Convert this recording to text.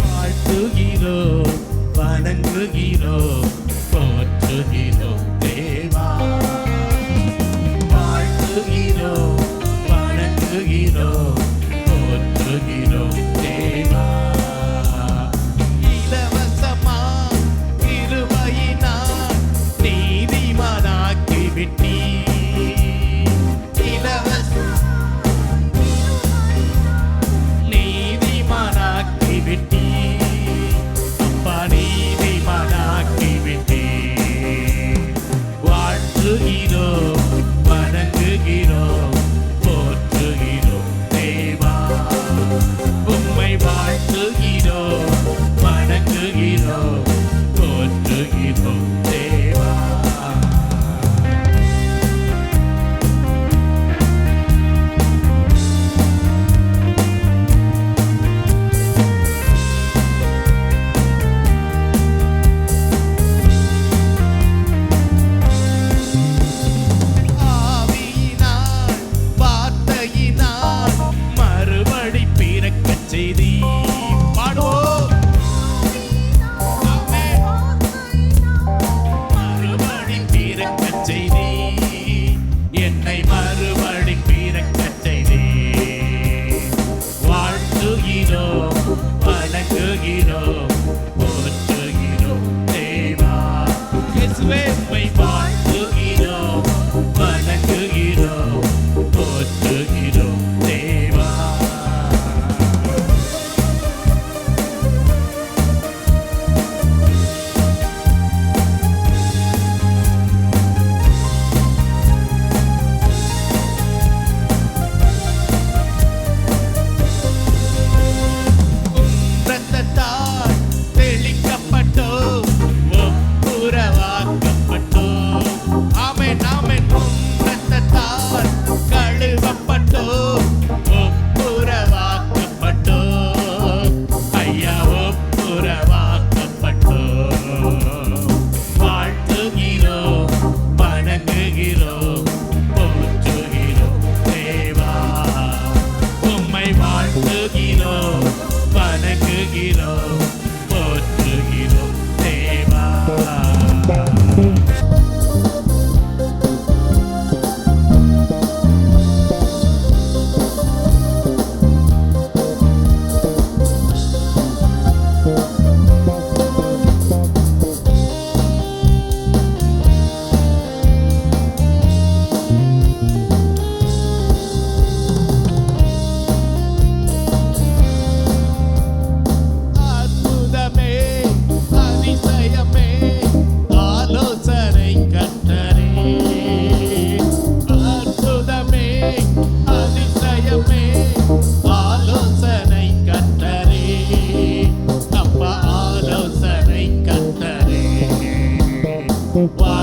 வாழ்த்துகிறோம் வணங்குகிறோம் போற்றுகிறோம். வணங்குகிறோம் ஆமென் ஆமென் culpado.